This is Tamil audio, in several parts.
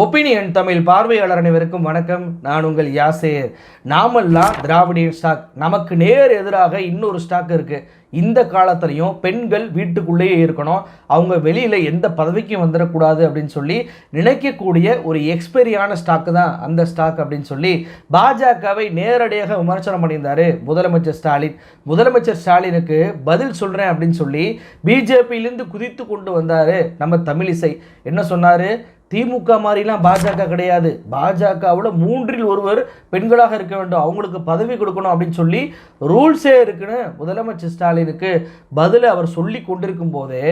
ஒப்பீனியன் தமிழ் பார்வையாளர் அனைவருக்கும் வணக்கம். நான் உங்கள் யாசேர். நாமெல்லாம் திராவிடியன் ஸ்டாக் நமக்கு நேர் எதிராக இன்னொரு ஸ்டாக் இருக்குது இந்த காலத்துலையும் பெண்கள் வீட்டுக்குள்ளேயே இருக்கணும். அவங்க வெளியில் எந்த பதவிக்கும் வந்துடக்கூடாது அப்படின்னு சொல்லி நினைக்கக்கூடிய ஒரு எக்ஸ்பெரியான ஸ்டாக்கு தான் அந்த ஸ்டாக் அப்படின்னு சொல்லி பாஜகவை நேரடியாக விமர்சனம் பண்ணியிருந்தார் முதலமைச்சர் ஸ்டாலின். முதலமைச்சர் ஸ்டாலினுக்கு பதில் சொல்கிறேன் அப்படின்னு சொல்லி பிஜேபியிலேருந்து குதித்து கொண்டு வந்தார் நம்ம தமிழிசை. என்ன சொன்னார்? திமுக மாதிரிலாம் பாஜக கிடையாது. பாஜகவில் மூன்றில் ஒருவர் பெண்களாக இருக்க வேண்டும். அவங்களுக்கு பதவி கொடுக்கணும் அப்படின்னு சொல்லி ரூல்ஸே இருக்குன்னு முதலமைச்சர் ஸ்டாலினுக்கு பதில் அவர் சொல்லி கொண்டிருக்கும் போதே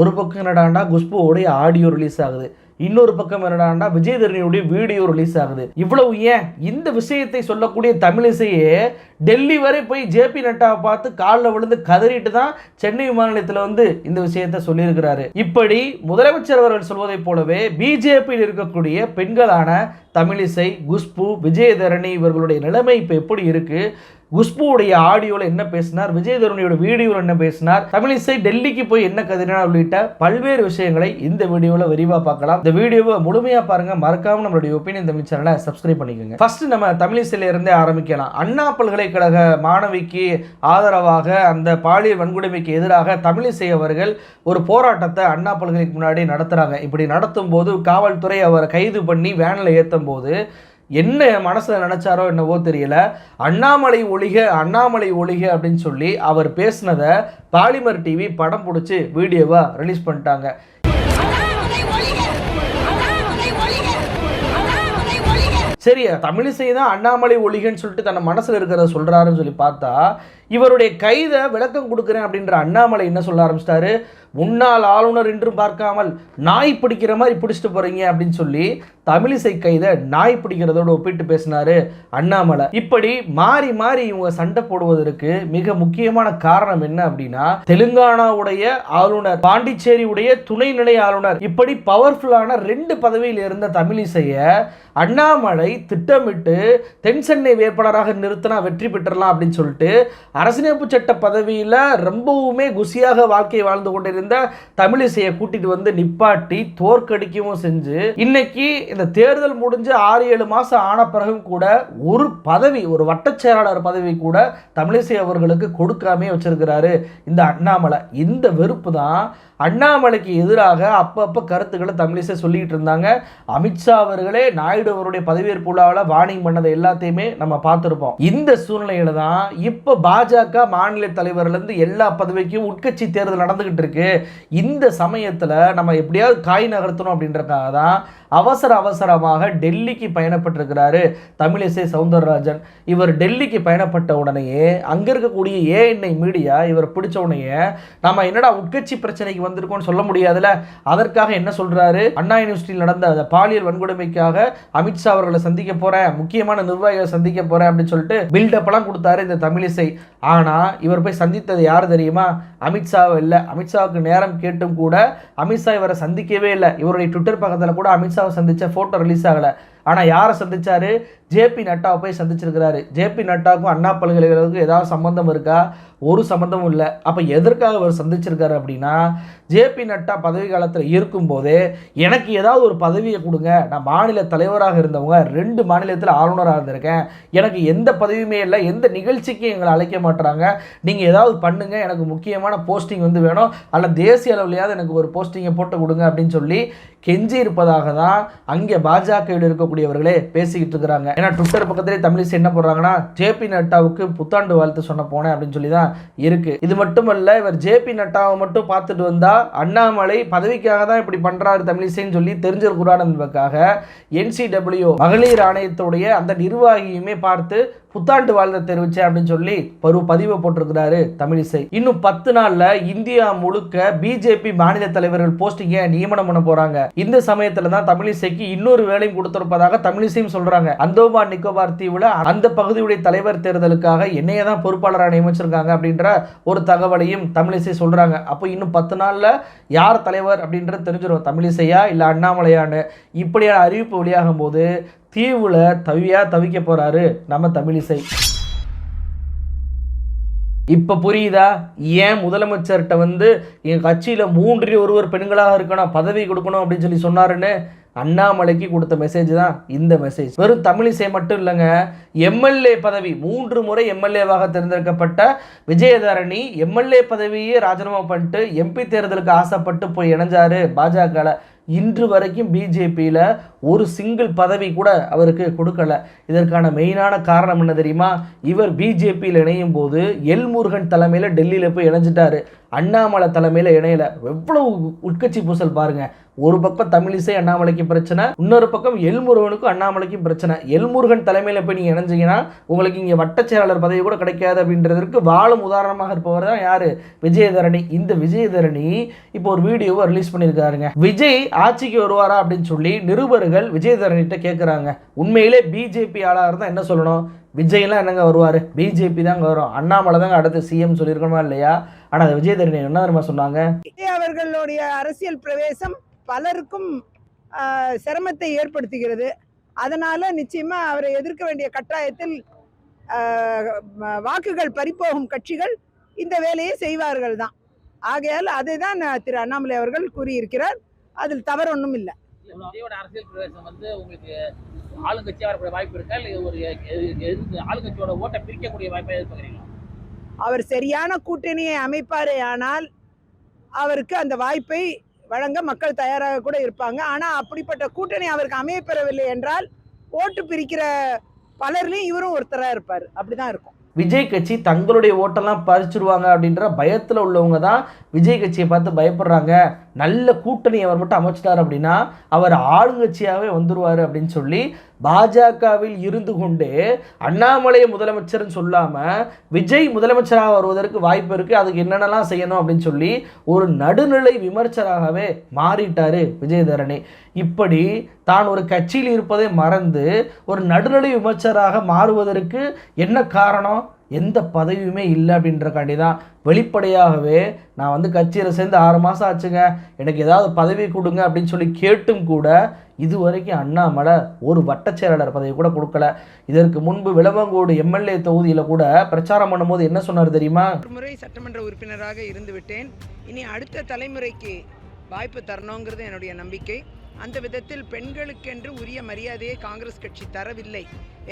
ஒரு பக்கம் என்னடாண்டா குஷ்புவோடைய ஆடியோ ரிலீஸ் ஆகுது. இன்னொரு பக்கம் என்னடான்னா விஜயதரணியுடைய வீடியோ ரிலீஸ் ஆகுது. இவ்வளவு ஏன்? இந்த விஷயத்தை சொல்லக்கூடிய தமிழிசையே டெல்லி வரை போய் ஜேபி நட்டாவை பார்த்து காலில் விழுந்து கதறிட்டு தான் சென்னை விமான நிலையத்தில் வந்து இந்த விஷயத்தை சொல்லியிருக்கிறாரு. இப்படி முதலமைச்சர் அவர்கள் சொல்வதைப் போலவே பிஜேபியில் இருக்கக்கூடிய பெண்களான தமிழிசை குஷ்பு விஜயதரணி இவர்களுடைய நிலைமை இப்போ எப்படி இருக்கு? குஷ்புவுடைய ஆடியோவில் என்ன பேசினார்? விஜயதரணியோட வீடியோவில் என்ன பேசினார்? தமிழிசை டெல்லிக்கு போய் என்ன கதிரினார் உள்ளிட்ட பல்வேறு விஷயங்களை இந்த வீடியோவில் விரிவாக பார்க்கலாம். இந்த வீடியோவை முழுமையாக பாருங்க. மறக்காம நம்மளுடைய ஒப்பீனியன் தமிழ் சேனலை சப்ஸ்கிரைப் பண்ணிக்கோங்க. ஃபர்ஸ்ட் நம்ம தமிழிசையில இருந்தே ஆரம்பிக்கலாம். அண்ணா பல்கலைக்கழக மாணவிக்கு ஆதரவாக அந்த பாலியல் வன்கொடுமைக்கு எதிராக தமிழிசை அவர்கள் ஒரு போராட்டத்தை அண்ணா பல்கலைக்கு முன்னாடி நடத்துகிறாங்க இப்படி நடத்தும் போது காவல்துறை அவரை கைது பண்ணி வேனில் ஏற்றும் போது என்ன மனசில் நினச்சாரோ என்னவோ தெரியல. அண்ணாமலை ஒழிக அண்ணாமலை ஒழிக அப்படின்னு சொல்லி அவர் பேசினதை பாலிமர் டிவி படம் பிடிச்சி வீடியோவாக ரிலீஸ் பண்ணிட்டாங்க. சரி தமிழிசை தான் அண்ணாமலை ஒழிகன்னு சொல்லிட்டு தன்னை மனசில் இருக்கிறத சொல்கிறாருன்னு சொல்லி பார்த்தா இவருடைய கைதை விளக்கம் கொடுக்குறேன் அப்படின்ற அண்ணாமலை என்ன சொல்ல ஆரம்பிச்சிட்டாரு? முன்னாள் ஆளுநர் என்றும் பார்க்காமல் நாய் பிடிக்கிற மாதிரி பிடிச்சிட்டு போறீங்க அப்படின்னு சொல்லி தமிழிசை கைதை நாய் பிடிக்கிறதோட ஒப்பிட்டு பேசினாரு அண்ணாமலை. இப்படி மாறி மாறி இவங்க சண்டை போடுவதற்கு மிக முக்கியமான காரணம் என்ன அப்படின்னா தெலுங்கானாவுடைய ஆளுநர் பாண்டிச்சேரியுடைய துணைநிலை ஆளுநர் இப்படி பவர்ஃபுல்லான ரெண்டு பதவியில் இருந்த தமிழிசையை அண்ணாமலை திட்டமிட்டு தென் சென்னை வேட்பாளராக நிறுத்தினா வெற்றி பெற்றலாம் அப்படின்னு சொல்லிட்டு அரசியலமைப்பு சட்ட பதவியில் ரொம்பவுமே குசியாக வாழ்க்கை வாழ்ந்து கொண்டிருந்த தமிழிசையை கூட்டிட்டு வந்து நிப்பாட்டி தோற்கடிக்கவும் செஞ்சு இன்னைக்கு இந்த தேர்தல் முடிஞ்சு ஆறு ஏழு மாதம் ஆன பிறகும் கூட ஒரு பதவி ஒரு வட்டச் செயலாளர் பதவி கூட தமிழிசை அவர்களுக்கு கொடுக்காமே வச்சிருக்கிறாரு இந்த அண்ணாமலை. இந்த வெறுப்பு தான் அண்ணாமலைக்கு எதிராக அப்பப்போ கருத்துக்களை தமிழிசை சொல்லிக்கிட்டு இருந்தாங்க. அமித்ஷா அவர்களே நாயுடு அவருடைய பதவியேற்பு விழாவில் வார்னிங் பண்ணதை எல்லாத்தையுமே நம்ம பார்த்துருப்போம். இந்த சூழ்நிலையில தான் இப்போ பாஜக பாஜக மாநில தலைவர்லேருந்து எல்லா பதவிக்கும் உட்கட்சி தேர்தல் நடந்துகிட்டு இருக்கு. இந்த சமயத்தில் நம்ம எப்படியாவது காய் நகர்த்தணும் அப்படின்றக்காக தான் அவசர அவசரமாக டெல்லிக்கு பயணப்பட்டிருக்கிறாரு தமிழிசை சவுந்தரராஜன். இவர் டெல்லிக்கு பயணப்பட்ட உடனேயே அங்கே இருக்கக்கூடிய ஏஎன்ஐ மீடியா இவர் பிடிச்ச உடனேயே நம்ம என்னடா உட்கட்சி பிரச்சனைக்கு வந்திருக்கோம்னு சொல்ல முடியாதுல்ல? அதற்காக என்ன சொல்கிறாரு அண்ணா யூனிவர்சிட்டியில் நடந்த அந்த பாலியல் வன்கொடுமைக்காக அமித்ஷா அவர்களை சந்திக்க போகிறேன் முக்கியமான நிர்வாகிகளை சந்திக்க போகிறேன் அப்படின்னு சொல்லிட்டு பில்டப் எல்லாம் கொடுத்தாரு இந்த தமிழிசை ஆனால் இவர் போய் சந்தித்தது யார் தெரியுமா? அமித்ஷாவை இல்லை. அமித்ஷாவுக்கு நேரம் கேட்டும் கூட அமித்ஷா இவரை சந்திக்கவே இல்லை. இவருடைய ட்விட்டர் பக்கத்தில் கூட அமித்ஷா அமித்ஷாவை சந்திச்ச ஃபோட்டோ ரிலீஸ் ஆகலை. ஆனால் யாரை சந்தித்தார் ஜேபி நட்டாவை போய் சந்திச்சிருக்கிறாரு. ஜேபி நட்டாவுக்கும் அண்ணா பல்கலைக்கழகத்துக்கும் ஏதாவது சம்மந்தம் இருக்கா? ஒரு சம்மந்தமும் இல்லை. அப்போ எதற்காக அவர் சந்திச்சிருக்காரு அப்படின்னா ஜேபி நட்டா பதவி காலத்தில் இருக்கும்போதே எனக்கு ஏதாவது ஒரு பதவியை கொடுங்க. நான் மாநில தலைவராக இருந்தவங்க ரெண்டு மாநிலத்தில் ஆளுநராக இருந்திருக்கேன். எனக்கு எந்த பதவியுமே இல்லை. எந்த நிகழ்ச்சிக்கும் எங்களை அழைக்க மாட்டுறாங்க நீங்கள் ஏதாவது பண்ணுங்கள் எனக்கு முக்கியமான போஸ்டிங் வந்து வேணும். அல்ல தேசிய அளவுலையாவது எனக்கு ஒரு போஸ்டிங்கை போட்டு கொடுங்க அப்படின்னு சொல்லி கெஞ்சி இருப்பதாக தான் அங்கே பாஜகவில் இருக்கக்கூடியவர்களே பேசிக்கிட்டு இருக்கிறாங்க. ஏன்னா ட்விட்டர் பக்கத்திலே தமிழிசை என்ன போடுறாங்கன்னா ஜேபி நட்டாவுக்கு புத்தாண்டு வாழ்த்து சொன்ன போனேன் அப்படின்னு சொல்லி தான் இருக்கு. இது மட்டுமல்ல இவர் ஜேபி நட்டாவை மட்டும் பார்த்துட்டு வந்தா அண்ணாமலை பதவிக்காக தான் இப்படி பண்றாரு தமிழிசைன்னு சொல்லி தெரிஞ்சிருக்கிறான் என்பதற்காக என்சிடபிள்யூ மகளிர் ஆணையத்துடைய அந்த நிர்வாகியுமே பார்த்து புத்தாண்டு வாழ்த்த தெரிவிச்சேன் அப்படின்னு சொல்லி பரு பதிவை போட்டிருக்கிறாரு தமிழிசை. இன்னும் பத்து நாள்ல இந்தியா முழுக்க பிஜேபி மாநில தலைவர்கள் போஸ்டிங்க நியமனம் பண்ண போறாங்க. இந்த சமயத்துல தான் தமிழிசைக்கு இன்னொரு வேலையும் கொடுத்திருப்பதாக தமிழிசையும் சொல்றாங்க. அந்தோபார் நிக்கோபார் தீவுல அந்த பகுதியுடைய தலைவர் தேர்தலுக்காக என்னைய தான் பொறுப்பாளராக நியமிச்சிருக்காங்க அப்படின்ற ஒரு தகவலையும் தமிழிசை சொல்றாங்க. அப்போ இன்னும் பத்து நாள்ல யார் தலைவர் அப்படின்றது தெரிஞ்சிடும் தமிழிசையா இல்ல அண்ணாமலையான்னு. இப்படியான அறிவிப்பு வெளியாகும் போது தீவுல தவியா தவிக்க போறாரு நம்ம தமிழிசை. இப்போ புரியுதா? ஏன் முதலமைச்சர்கிட்ட வந்து என் கட்சியில் மூன்றில் ஒருவர் பெண்களாக இருக்கணும் பதவி கொடுக்கணும் அப்படின்னு சொல்லி சொன்னாருன்னு அண்ணாமலைக்கு கொடுத்த மெசேஜ் தான் இந்த மெசேஜ் வெறும் தமிழிசை மட்டும் இல்லைங்க எம்எல்ஏ பதவி மூன்று முறை எம்எல்ஏவாக தேர்ந்தெடுக்கப்பட்ட விஜயதரணி எம்எல்ஏ பதவியே ராஜினாமா பண்ணிட்டு எம்பி தேர்தலுக்கு ஆசைப்பட்டு போய் இணைஞ்சாரு பாஜகவில் இன்று வரைக்கும் பிஜேபியில் ஒரு சிங்கிள் பதவி கூட அவருக்கு கொடுக்கல. இதற்கான மெயினான காரணம் என்ன தெரியுமா? இவர் பிஜேபியில் இணையும் போது எல் முருகன் தலைமையில் டெல்லியில் போய் இணைஞ்சிட்டாரு. அண்ணாமலை தலைமையில் இணையல. எவ்வளவு உட்கட்சி பூசல் பாருங்க. ஒரு பக்கம் தமிழிசை அண்ணாமலைக்கு பிரச்சனை இன்னொரு பக்கம் எல்முருகனுக்கும் அண்ணாமலைக்கும் பிரச்சனை. எல்முருகன் தலைமையில் போய் நீங்கள் இணைஞ்சீங்கன்னா உங்களுக்கு இங்கே வட்டச்செயலாளர் பதவி கூட கிடைக்காது அப்படின்றதற்கு வாழும் உதாரணமாக இருப்பவர் தான் யார்? விஜயதரணி. இந்த விஜயதரணி இப்போ ஒரு வீடியோவை ரிலீஸ் பண்ணியிருக்காருங்க. விஜய் ஆட்சிக்கு வருவாரா அப்படின்னு சொல்லி நிருபர்கள் விஜயதரணிகிட்ட கேட்குறாங்க உண்மையிலே பிஜேபி ஆளாக இருந்தால் என்ன சொல்லணும்? விஜய்லாம் என்னங்க வருவார்? பிஜேபி தாங்க வரும். அண்ணாமலை தாங்க அடுத்து சிஎம் சொல்லியிருக்கணுமா இல்லையா? ஆனால் அது விஜயதரணி என்ன தெரியுமா சொன்னாங்க? அவர்களுடைய அரசியல் பிரவேசம் பலருக்கும் சிரமத்தை ஏற்படுத்துகிறது. அதனால் நிச்சயமாக அவரை எதிர்க்க வேண்டிய கட்டாயத்தில் வாக்குகள் பறிப்போகும் கட்சிகள் இந்த வேலையை செய்வார்கள் தான் ஆகையால் அதை தான் திரு அண்ணாமலை அவர்கள் கூறியிருக்கிறார். அதில் தவறு ஒன்றும் இல்லை. விஜயோட அரசியல் பிரவேசம் வந்து உங்களுக்கு ஆளுங்கட்சியாக வரக்கூடிய வாய்ப்பு இருக்கா? இல்லை ஒரு ஆளுங்கட்சியோட ஓட்டை பிரிக்கக்கூடிய வாய்ப்பை எதிர்பார்க்குறீங்களா? அவர் சரியான கூட்டணியை அமைப்பாரே ஆனால் அவருக்கு அந்த வாய்ப்பை வழங்க மக்கள் தயாராக கூட இருப்பாங்க. ஆனால் அப்படிப்பட்ட கூட்டணி அவருக்கு அமையப்பெறவில்லை என்றால் ஓட்டு பிரிக்கிற பலர்லையும் இவரும் ஒருத்தராக இருப்பார். அப்படிதான் இருக்கும். விஜய் கட்சி தங்களுடைய ஓட்டெல்லாம் பறிச்சிருவாங்க அப்படின்ற பயத்தில் உள்ளவங்க தான் விஜய் கட்சியை பார்த்து பயப்படுறாங்க. நல்ல கூட்டணி அவர் மட்டும் அமைச்சிட்டார் அப்படின்னா அவர் ஆளுங்கட்சியாகவே வந்துடுவார் அப்படின்னு சொல்லி பாஜகவில் இருந்து கொண்டே அண்ணாமலையை முதலமைச்சர்னு சொல்லாமல் விஜய் முதலமைச்சராக வருவதற்கு வாய்ப்பு இருக்குது அதுக்கு என்னென்னலாம் செய்யணும் அப்படின்னு சொல்லி ஒரு நடுநிலை விமர்சராகவே மாறிட்டார் விஜயதரணி இப்படி தான் ஒரு கட்சியில் இருப்பதை மறந்து ஒரு நடுநிலை விமர்சராக மாறுவதற்கு என்ன காரணம்? எந்த பதவியுமே இல்லை அப்படின்றக்காண்டி தான் வெளிப்படையாகவே நான் வந்து கட்சியில் சேர்ந்து ஆறு மாதம் ஆச்சுங்க. எனக்கு ஏதாவது பதவி கொடுங்க அப்படின்னு சொல்லி கேட்டும் கூட இது வரைக்கும் அண்ணாமலை ஒரு வட்டச்செயலாளர் பதவி கூட கொடுக்கல. இதற்கு முன்பு விளவங்கோடு எம்எல்ஏ தொகுதியில் கூட பிரச்சாரம் பண்ணும்போது என்ன சொன்னார் தெரியுமா? ஒரு முறை சட்டமன்ற உறுப்பினராக இருந்து விட்டேன். இனி அடுத்த தலைமுறைக்கு வாய்ப்பு தரணுங்கிறது என்னுடைய நம்பிக்கை. அந்த விதத்தில் பெண்களுக்கென்று உரிய மரியாதையை காங்கிரஸ் கட்சி தரவில்லை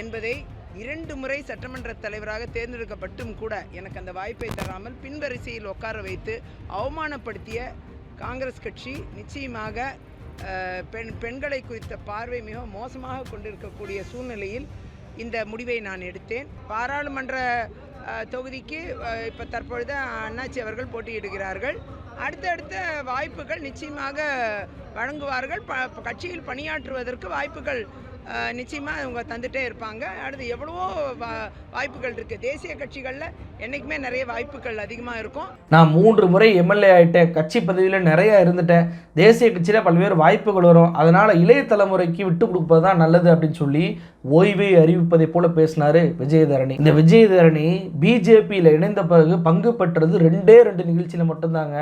என்பதை இரண்டு முறை சட்டமன்ற தலைவராக தேர்ந்தெடுக்கப்பட்டும் கூட எனக்கு அந்த வாய்ப்பை தராமல் பின்வரிசையில் உட்கார வைத்து அவமானப்படுத்திய காங்கிரஸ் கட்சி நிச்சயமாக பெண் பெண்களை குறித்த பார்வை மிக மோசமாக கொண்டிருக்கக்கூடிய சூழ்நிலையில் இந்த முடிவை நான் எடுத்தேன். பாராளுமன்ற தொகுதிக்கு இப்போ தற்பொழுது அண்ணாச்சி அவர்கள் போட்டியிடுகிறார்கள். அடுத்தடுத்த வாய்ப்புகள் நிச்சயமாக வழங்குவார்கள். ப- கட்சியில் பணியாற்றுவதற்கு வாய்ப்புகள் நிச்சயமாக அவங்க தந்துகிட்டே இருப்பாங்க. அடுத்து எவ்வளவோ வா- வாய்ப்புகள் இருக்குது தேசிய கட்சிகளில் என்றைக்குமே நிறைய வாய்ப்புகள் அதிகமாக இருக்கும். நான் மூன்று முறை எம்எல்ஏ ஆயிட்டேன். கட்சி பதவியில் நிறையா இருந்துட்டேன். தேசிய கட்சியில் பல்வேறு வாய்ப்புகள் வரும். அதனால் இளைய தலைமுறைக்கு விட்டு கொடுப்பது தான் நல்லது அப்படின்னு சொல்லி ஓய்வை அறிவிப்பதை போல பேசினார் விஜயதரணி. இந்த விஜயதரணி பிஜேபியில் இணைந்த பிறகு பங்கு பெற்றது ரெண்டே ரெண்டு நிகழ்ச்சியில் மட்டும்தாங்க.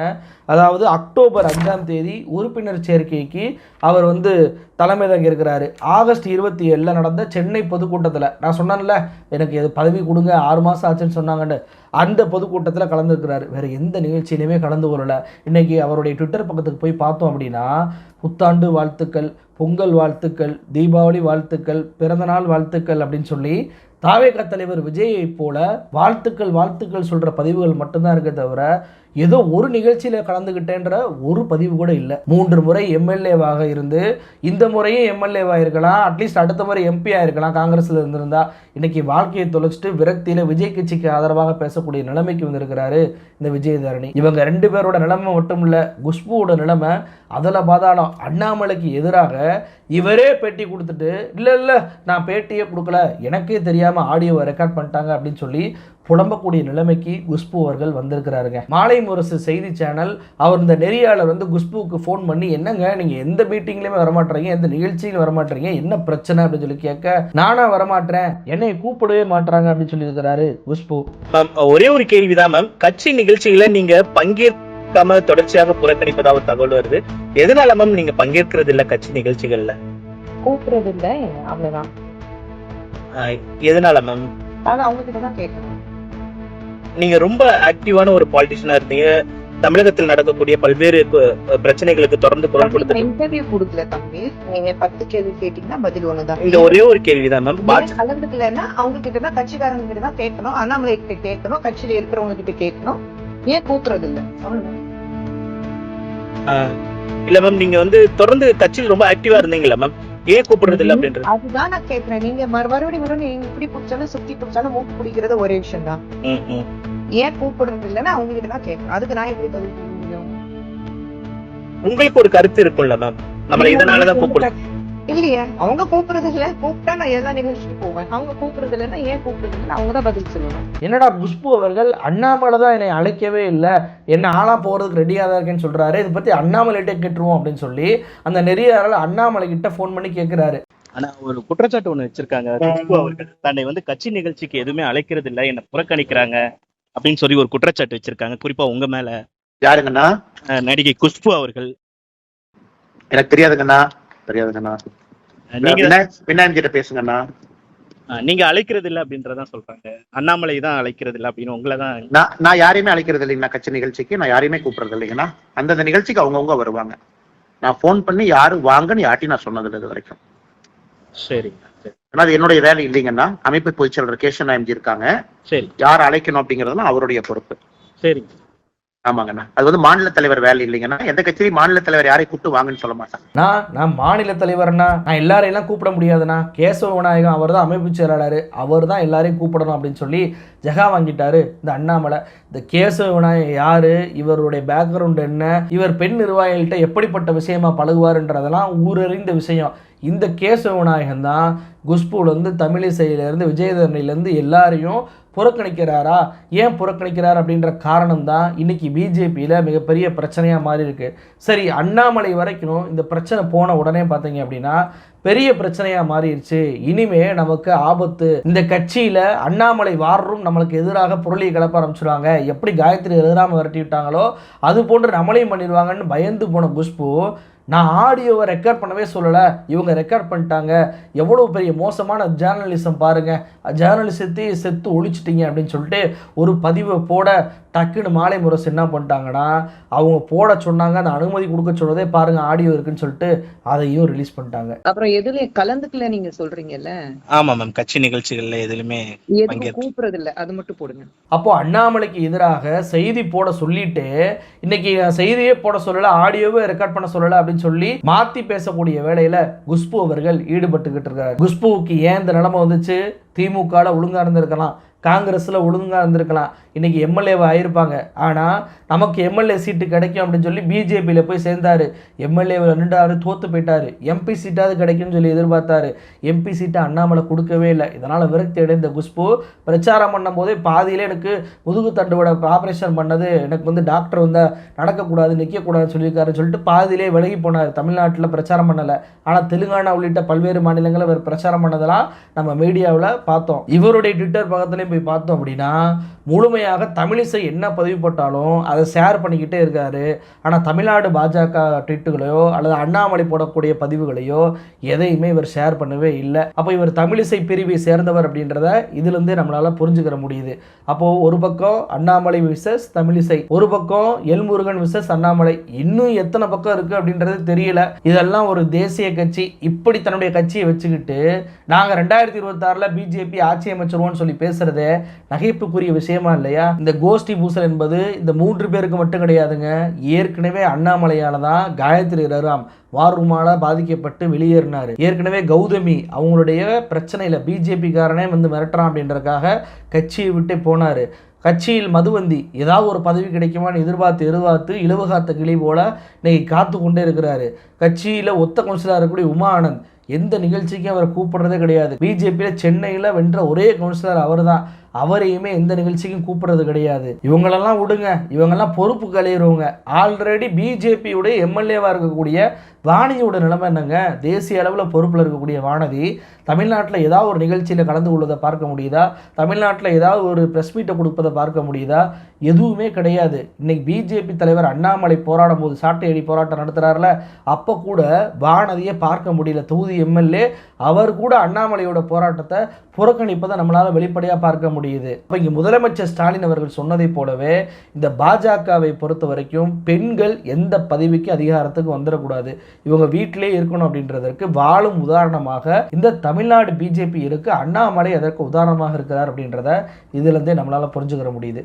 அதாவது அக்டோபர் அஞ்சாம் தேதி உறுப்பினர் சேர்க்கைக்கு அவர் வந்து தலைமை தாங்கி இருக்கிறாரு. ஆகஸ்ட் இருபத்தி ஏழில் நடந்த சென்னை பொதுக்கூட்டத்தில் நான் சொன்னேன்ல எனக்கு இது பதவி கொடுங்க ஆறு மாதம் ஆச்சுன்னு சொன்னாங்கன்னு. அந்த பொதுக்கூட்டத்தில் கலந்துருக்கிறாரு. வேறு எந்த நிகழ்ச்சியிலையுமே கலந்து கொள்ளல. இன்றைக்கி அவருடைய ட்விட்டர் பக்கத்துக்கு போய் பார்த்தோம் அப்படின்னா புத்தாண்டு வாழ்த்துக்கள் பொங்கல் வாழ்த்துக்கள் தீபாவளி வாழ்த்துக்கள் பிறந்தநாள் வாழ்த்துக்கள் அப்படின்னு சொல்லி தாவேக தலைவர் விஜயை போல வாழ்த்துக்கள் வாழ்த்துக்கள் சொல்கிற பதிவுகள் மட்டும்தான் இருக்கே தவிர ஏதோ ஒரு நிகழ்ச்சியில் கலந்துக்கிட்டேன்ற ஒரு பதிவு கூட இல்லை. மூன்று முறை எம்எல்ஏவாக இருந்து இந்த முறையும் எம்எல்ஏவாக இருக்கலாம் அட்லீஸ்ட் அடுத்த முறை எம்பியாக இருக்கலாம் காங்கிரஸில் இருந்திருந்தா. இன்னைக்கு வாழ்க்கையை தொலைச்சிட்டு விரக்தியில் விஜய் கட்சிக்கு ஆதரவாக பேசக்கூடிய நிலைமைக்கு வந்திருக்கிறாரு இந்த விஜயதரணி. இவங்க ரெண்டு பேரோட நிலைமை மட்டும் இல்லை குஷ்புவோட நிலைமை அதில் பாதாளம். அண்ணாமலைக்கு எதிராக இவரே பேட்டி கொடுத்துட்டு இல்லை இல்லை நான் பேட்டியே கொடுக்கல. எனக்கே தெரியாமல் ஆடியோவை ரெக்கார்ட் பண்ணிட்டாங்க அப்படின்னு சொல்லி புலம்பக்கூடிய நிலைமைக்கு குஷ்பு அவர்கள் வந்திருக்கிறாருங்க. மாலை முரசு செய்தி சேனல் அவர் இந்த நெறியாளர் வந்து குஷ்புவுக்கு ஃபோன் பண்ணி என்னங்க நீங்கள் எந்த மீட்டிங்லேயுமே வரமாட்டீங்க எந்த நிகழ்ச்சியிலும் வரமாட்டீங்க என்ன பிரச்சனை? அப்படின்னு சொல்லி கேட்க நானா வரமாட்டேன் என்னை கூப்பிடவே மாட்றாங்க அப்படின்னு சொல்லி இருக்கிறாரு குஷ்பு. மேம் ஒரே ஒரு கேள்விதான் மேம். கட்சி நிகழ்ச்சிகளை நீங்க பங்கேற்காம தொடர்ச்சியாக புறக்கணிப்பதா ஒரு தகவல் வருது. எதனால மேம் நீங்க பங்கேற்கிறது இல்ல கட்சி நிகழ்ச்சிகள்ல? கூப்பிடுறது இல்ல அவ்வளவுதான். ஆஹ் எதனால மேம்? அது அவங்க கிட்ட தான் கேட்கணும் நீங்க ரொம்ப ஆக்டிவான ஒரு பாலிட்டிஷியனா இருந்தீங்க. தமிழகத்தில் நடக்கக்கூடிய பல்வேறு பிரச்சனைகளுக்கு தொடர்ந்து குரல் கொடுத்து இன்டர்வியூ கொடுக்கல தம்பி. நீங்க பத்து கேள்வி கேட்டீங்கன்னா பதில் ஒண்ணுதான். இந்த ஒரே ஒரு கேள்விதான் மேம் கலந்துக்கலன்னா அவங்க கிட்ட தான் கட்சிக்காரங்க கிட்ட தான் கேட்கணும். அண்ணாமலை கிட்ட கேட்கணும். கட்சியில இருக்கிறவங்க கிட்ட கேட்கணும். ஏன் கூத்துறது இல்ல. இல்ல மேம் நீங்க வந்து தொடர்ந்து கட்சியில் ரொம்ப ஆக்டிவா இருந்தீங்களா மேம் ஏன் கூப்பிடுறது இல்ல அப்படின்றது. அதுதான் நான் கேக்குறேன். நீங்க மறு- மறுபடியும் மறுபடியும் நீங்க இப்படி பிடிச்சாலும் சுத்தி பிடிச்சாலும் மூக்கு பிடிக்கிறது ஒரே விஷயம் தான். ஏன் கூப்பிடுறது இல்லைன்னா அவங்க கிட்ட தான் கேட்கணும் அதுக்கு நான் எப்படி பதில் உங்களுக்கு ஒரு கருத்து இருக்கும்ல மேம் நம்மள இதனாலதான் கூப்பிடுறோம் இல்லையே? அவங்க கூப்பிடுறது இல்ல கூப்பிட்டா நான் எல்லா நிகழ்ச்சிக்கு போவேன். அவங்க கூப்பிடுறது இல்லைன்னா ஏன் கூப்பிடுறது இல்லை அவங்க தான் பதில் சொல்லணும். என்னடா குஷ்பு அவர்கள் அண்ணாமலை தான் என்னை அழைக்கவே இல்லை. என்ன ஆளா போகிறதுக்கு ரெடியாக தான் இருக்கேன்னு சொல்கிறாரு இதை பற்றி அண்ணாமலைகிட்டே கேட்டுருவோம் அப்படின்னு சொல்லி அந்த நெறியாளர் அண்ணாமலை கிட்ட ஃபோன் பண்ணி கேட்குறாரு ஆனா ஒரு குற்றச்சாட்டு ஒண்ணு வச்சிருக்காங்க. குஷ்பு அவர்கள் தன்னை வந்து கட்சி நிகழ்ச்சிக்கு எதுவுமே அழைக்கிறது இல்ல. என்ன புறக்கணிக்கிறாங்க அப்படின்னு சொல்லி ஒரு குற்றச்சாட்டு வச்சிருக்காங்க. குறிப்பா உங்க மேல. யாருங்கண்ணா? நடிகை குஷ்பு அவர்கள். எனக்கு தெரியாதுங்கண்ணா. தெரியாதுங்கண்ணா. விநாயகன் கிட்ட பேசுங்கண்ணா. நீங்க அழைக்கிறது இல்ல அப்படின்றதான் சொல்றாங்க. அண்ணாமலை தான் அழைக்கிறது இல்ல அப்படின்னு உங்களை தான் நான் யாரையுமே அழைக்கிறது இல்லைங்கண்ணா கட்சி நிகழ்ச்சிக்கு. நான் யாரையுமே கூப்பிடுறது இல்லைங்கண்ணா. அந்தந்த நிகழ்ச்சிக்கு அவங்கவுங்க வருவாங்க. நான் ஃபோன் பண்ணி யாரு வாங்கன்னு யார்ட்டையும் நான் சொன்னதில்லை இது வரைக்கும். சரி சரி. ஏன்னா அது என்னுடைய வேலை இல்லைங்கண்ணா. அமைப்பு பொதுச்செயலர் கேஷன் எம்ஜி இருக்காங்க. சரி. யார் அழைக்கணும் அப்படிங்கறதுலாம் அவருடைய பொறுப்பு. சரி ஆமாங்கண்ணா. அது வந்து மாநில தலைவர் வேலை இல்லைங்கண்ணா. எந்த கட்சியும் மாநில தலைவர் யாரையும் கூப்பிட்டு வாங்கன்னு சொல்ல மாட்டாங்க. நான் நான் மாநில தலைவர்னா நான் எல்லாரையெல்லாம் கூப்பிட முடியாதுண்ணா. கேசவ விநாயகம் அவர் தான் அமைப்பு செயலாளர். அவர் தான் எல்லாரையும் கூப்பிடணும் அப்படின்னு சொல்லி ஜெகா வாங்கிட்டாரு இந்த அண்ணாமலை. இந்த கேசவ விநாயகம் யாரு? இவருடைய பேக்ரவுண்ட் என்ன? இவர் பெண் நிர்வாகிகள்கிட்ட எப்படிப்பட்ட விஷயமா பழகுவாருன்றதெல்லாம் ஊரறிந்த விஷயம். இந்த கேசவ விநாயகன் தான் குஷ்புலேருந்து தமிழிசையிலேருந்து விஜயதரணிலேருந்து எல்லாரையும் புறக்கணிக்கிறாரா? ஏன் புறக்கணிக்கிறார் அப்படின்ற காரணம் தான் இன்னைக்கு பிஜேபியில் மிகப்பெரிய பிரச்சனையாக மாறி இருக்கு. சரி அண்ணாமலை வரைக்கும் இந்த பிரச்சனை போன உடனே பார்த்தீங்க அப்படின்னா பெரிய பிரச்சனையாக மாறிடுச்சு. இனிமே நமக்கு ஆபத்து. இந்த கட்சியில் அண்ணாமலை வாரரும் நம்மளுக்கு எதிராக பொருளியை கிளப்ப ஆரம்பிச்சிருவாங்க. எப்படி காயத்ரி எழுதாமல் விரட்டி விட்டாங்களோ அது போன்று நம்மளையும் பண்ணிடுவாங்கன்னு பயந்து போன குஷ்பு நான் ஆடியோவை ரெக்கார்ட் பண்ணவே சொல்லலை. இவங்க ரெக்கார்ட் பண்ணிட்டாங்க. எவ்வளோ பெரிய மோசமான ஜேர்னலிசம் பாருங்கள் ஜேர்னலிசத்தையும் செத்து ஒழிச்சிட்டிங்க அப்படின்னு சொல்லிட்டு ஒரு பதிவை போட டக்குன்னு மாலை முரசு என்ன பண்ணிட்டாங்கன்னா அவங்க போட சொன்னாங்க அந்த அனுமதி கொடுக்க சொன்னதே பாருங்கள் ஆடியோ இருக்குன்னு சொல்லிட்டு அதையும் ரிலீஸ் பண்ணிட்டாங்க. அப்புறம் எதுல கலந்துக்கல நீங்க சொல்றீங்கல்ல? ஆமா மேம் கட்சி நிகழ்ச்சிகள்ல பங்கேற்க- கூப்பிடுறது இல்ல அது மட்டும் போடுங்க. அப்போ அண்ணாமலைக்கு எதிராக செய்தி போட சொல்லிட்டு இன்னைக்கு செய்தியே போட சொல்லல ஆடியோவே ரெக்கார்ட் பண்ண சொல்லல அப்படின்னு சொல்லி மாத்தி பேசக்கூடிய வேலையில குஷ்பு அவர்கள் ஈடுபட்டுக்கிட்டு இருக்காரு. குஷ்புவுக்கு ஏன் இந்த நிலைமை வந்துச்சு? திமுகவில் ஒழுங்கா இருந்திருக்கலாம் காங்கிரஸ்ல ஒழுங்கா இருந்திருக்கலாம் இன்றைக்கி எம்எல்ஏவாக ஆயிருப்பாங்க. ஆனால் நமக்கு எம்எல்ஏ சீட்டு கிடைக்கும் அப்படின்னு சொல்லி பிஜேபியில் போய் சேர்ந்தார். எம்எல்ஏவில் நின்றாரு தோற்று போயிட்டார். எம்பி சீட்டாவது கிடைக்கும்னு சொல்லி எதிர்பார்த்தாரு. எம்பி சீட்டை அண்ணாமலை கொடுக்கவே இல்லை. இதனால் விரக்தி அடைந்த குஷ்பு பிரச்சாரம் பண்ணும் போதே பாதியிலே எனக்கு முதுகு தண்டுவோட ஆப்ரேஷன் பண்ணது. எனக்கு வந்து டாக்டர் வந்து நடக்கக்கூடாது நிற்கக்கூடாதுன்னு சொல்லியிருக்காருன்னு சொல்லிட்டு பாதியிலே விலகி போனார். தமிழ்நாட்டில் பிரச்சாரம் பண்ணலை. ஆனால் தெலுங்கானா உள்ளிட்ட பல்வேறு மாநிலங்களில் இவர் பிரச்சாரம் பண்ணதெல்லாம் நம்ம மீடியாவில் பார்த்தோம். இவருடைய ட்விட்டர் பக்கத்துலேயும் போய் பார்த்தோம் அப்படின்னா முழுமையாக தமிழிசை என்ன பதிவு போட்டாலும் அதை ஷேர் பண்ணிக்கிட்டே இருக்காரு. ஆனால் தமிழ்நாடு பாஜக ட்வீட்டுகளையோ அல்லது அண்ணாமலை போடக்கூடிய பதிவுகளையோ எதையுமே இவர் ஷேர் பண்ணவே இல்லை. அப்போ இவர் தமிழிசை பிரிவை சேர்ந்தவர் அப்படின்றத இதுலேருந்தே நம்மளால் புரிஞ்சுக்கிற முடியுது. அப்போது ஒரு பக்கம் அண்ணாமலை விசஸ் தமிழிசை ஒரு பக்கம் எல்முருகன் விசஸ் அண்ணாமலை. இன்னும் எத்தனை பக்கம் இருக்குது அப்படின்றது தெரியல. இதெல்லாம் ஒரு தேசிய கட்சி. இப்படி தன்னுடைய கட்சியை வச்சுக்கிட்டு நாங்கள் ரெண்டாயிரத்தி இருபத்தாறில் பிஜேபி ஆட்சி அமைச்சிருவோம்னு சொல்லி பேசுகிறதே நகைப்புக்குரிய விஷயமா இல்லை. இல்லையா? இந்த கோஷ்டி பூசல் என்பது இந்த மூன்று பேருக்கு மட்டும் கிடையாதுங்க. ஏற்கனவே அண்ணாமலையால தான் காயத்ரி ரகுராம் வார்ரூமால பாதிக்கப்பட்டு வெளியேறினார். ஏற்கனவே கௌதமி அவங்களுடைய பிரச்சனையில் பிஜேபி காரனே வந்து மிரட்டுறான் அப்படின்றதுக்காக கட்சியை விட்டு போனார். கட்சியில் மதுவந்தி ஏதாவது ஒரு பதவி கிடைக்குமான்னு எதிர்பார்த்து எதிர்பார்த்து இலவகாத்த கிளி போல இன்னைக்கு காத்து கொண்டே இருக்கிறாரு. கட்சியில் ஒத்த கவுன்சிலராக இருக்கக்கூடிய உமா ஆனந்த் எந்த நிகழ்ச்சிக்கும் அவரை கூப்பிடுறதே கிடையாது. பிஜேபியில் சென்னையில் வென்ற ஒரே கவுன்சிலர் அவர் தான் அவரையுமே எந்த நிகழ்ச்சிக்கும் கூப்பிடுறது கிடையாது. இவங்களெல்லாம் விடுங்க. இவங்கெல்லாம் பொறுப்பு கலையிறவங்க ஆல்ரெடி பிஜேபியுடைய எம்எல்ஏவாக இருக்கக்கூடிய வானதியோட நிலைமை என்னங்க? தேசிய அளவில் பொறுப்பில் இருக்கக்கூடிய வானதி தமிழ்நாட்டில் ஏதாவது ஒரு நிகழ்ச்சியில் கலந்து கொள்வதை பார்க்க முடியுதா? தமிழ்நாட்டில் ஏதாவது ஒரு ப்ரெஸ் மீட்டை கொடுப்பதை பார்க்க முடியுதா? எதுவுமே கிடையாது. இன்னைக்கு பிஜேபி தலைவர் அண்ணாமலை போராடும் போது சாட்டையடி போராட்டம் நடத்துகிறார்ல அப்போ கூட வானதியை பார்க்க முடியல. தொகுதி எம்எல்ஏ அவர் கூட அண்ணாமலையோட போராட்டத்தை புறக்கணிப்பதை நம்மளால் வெளிப்படையாக பார்க்க முடியும் முடியுது. அப்போ இங்கே முதலமைச்சர் ஸ்டாலின் அவர்கள் சொன்னதைப் போலவே இந்த பாஜகவை பொறுத்த வரைக்கும் பெண்கள் எந்த பதவிக்கு அதிகாரத்துக்கு வந்துடக்கூடாது. இவங்க வீட்டிலே இருக்கணும் அப்படின்றதற்கு வாழும் உதாரணமாக இந்த தமிழ்நாடு பிஜேபி இருக்கு. அண்ணாமலை அதற்கு உதாரணமாக இருக்கிறார் அப்படின்றத இதுலேருந்தே நம்மளால புரிஞ்சுக்கிற முடியுது.